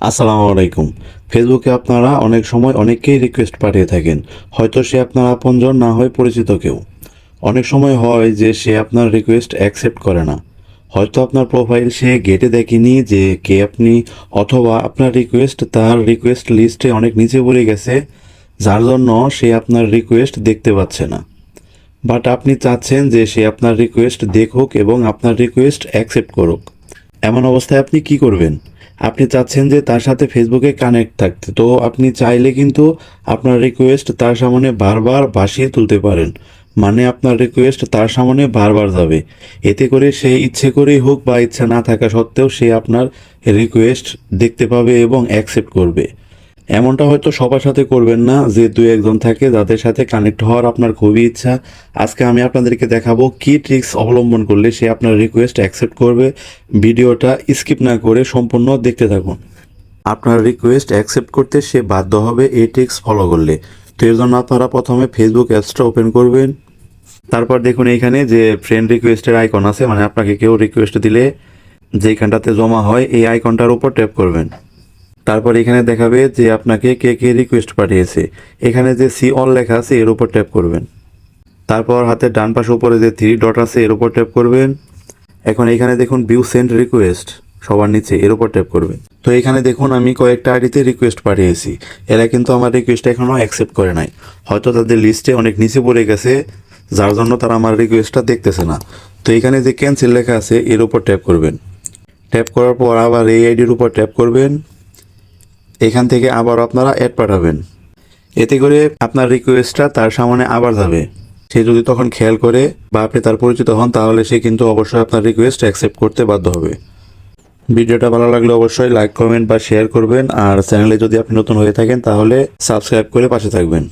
আসসালামু আলাইকুম। ফেসবুকে আপনারা অনেক সময় অনেককেই রিকোয়েস্ট পাঠিয়ে থাকেন, হয়তো সে আপনার আপনজন না হয় পরিচিত কেউ। অনেক সময় হয় যে সে আপনার রিকোয়েস্ট অ্যাকসেপ্ট করে না। হয়তো আপনার প্রোফাইল সে গেটে দেখেনি যে কে আপনি, অথবা আপনার রিকোয়েস্ট তার রিকোয়েস্ট লিস্টে অনেক নিচে পড়ে গেছে, যার জন্য সে আপনার রিকোয়েস্ট দেখতে পাচ্ছে না। বাট আপনি চাচ্ছেন যে সে আপনার রিকোয়েস্ট দেখুক এবং আপনার রিকোয়েস্ট অ্যাকসেপ্ট করুক। এমন অবস্থায় আপনি কি করবেন? আপনি চাচ্ছেন যে তার সাথে ফেসবুকে কানেক্ট থাকতে, তো আপনি চাইলে কিন্তু আপনার রিকোয়েস্ট তার সামনে বারবার বাসিয়ে তুলতে পারেন। মানে আপনার রিকোয়েস্ট তার সামনে বারবার যাবে। এতে করে সে ইচ্ছে করেই হোক বা ইচ্ছা না থাকা সত্ত্বেও সে আপনার রিকোয়েস্ট দেখতে পাবে এবং অ্যাকসেপ্ট করবে। এমনটা হয়তো সবার সাথে করবেন না, যে দু একজন থাকে যাদের সাথে কানেক্ট হওয়ার আপনার খুবই ইচ্ছা। আজকে আমি আপনাদেরকে দেখাবো কি ট্রিক্স অবলম্বন করলে সে আপনার রিকোয়েস্ট অ্যাকসেপ্ট করবে। ভিডিওটা স্কিপ না করে সম্পূর্ণ দেখতে থাকুন। আপনার রিকোয়েস্ট অ্যাকসেপ্ট করতে সে বাধ্য হবে এই ট্রিক্স ফলো করলে। তো এর জন্য আপনারা প্রথমে ফেসবুক অ্যাপসটা ওপেন করবেন। তারপর দেখুন এইখানে যে ফ্রেন্ড রিকোয়েস্টের আইকন আছে মানে আপনাকে কেউ রিকোয়েস্ট দিলে যেইখানটাতে জমা হয়, এই আইকনটার উপর ট্যাপ করবেন। তারপর এখানে দেখাবে যে আপনাকে কে কে রিকোয়েস্ট পাঠিয়েছে। এখানে যে সি অল লেখা আছে, এর উপর ট্যাপ করবেন। তারপর হাতের ডান পাশে উপরে যে থ্রি ডট আছে, এর উপর ট্যাপ করবেন। এখন এখানে দেখুন ভিউ সেন্ড রিকোয়েস্ট সবার নিচে, এর উপর ট্যাপ করবেন। তো এখানে দেখুন, আমি কয়েকটা আইডিতে রিকোয়েস্ট পাঠিয়েছি। এরা কিন্তু আমার রিকোয়েস্ট এখনও অ্যাকসেপ্ট করে নাই। হয়তো তাদের লিস্টে অনেক নিচে পড়ে গেছে, যার জন্য তারা আমার রিকোয়েস্টটা দেখতেছে না। তো এখানে যে ক্যান্সেল লেখা আছে, এর উপর ট্যাপ করবেন। ট্যাপ করার পর আবার এই আইডির উপর ট্যাপ করবেন। এখান থেকে আবার আপনারা অ্যাড পাঠাবেন। এতে করে আপনার রিকোয়েস্টটা তার সামনে আবার যাবে। সে যদি তখন খেয়াল করে বা আপনি তার পরিচিত হন, তাহলে সে কিন্তু অবশ্যই আপনার রিকোয়েস্ট অ্যাকসেপ্ট করতে বাধ্য হবে। ভিডিওটা ভালো লাগলে অবশ্যই লাইক কমেন্ট বা শেয়ার করবেন। আর চ্যানেলে যদি আপনি নতুন হয়ে থাকেন, তাহলে সাবস্ক্রাইব করে পাশে থাকবেন।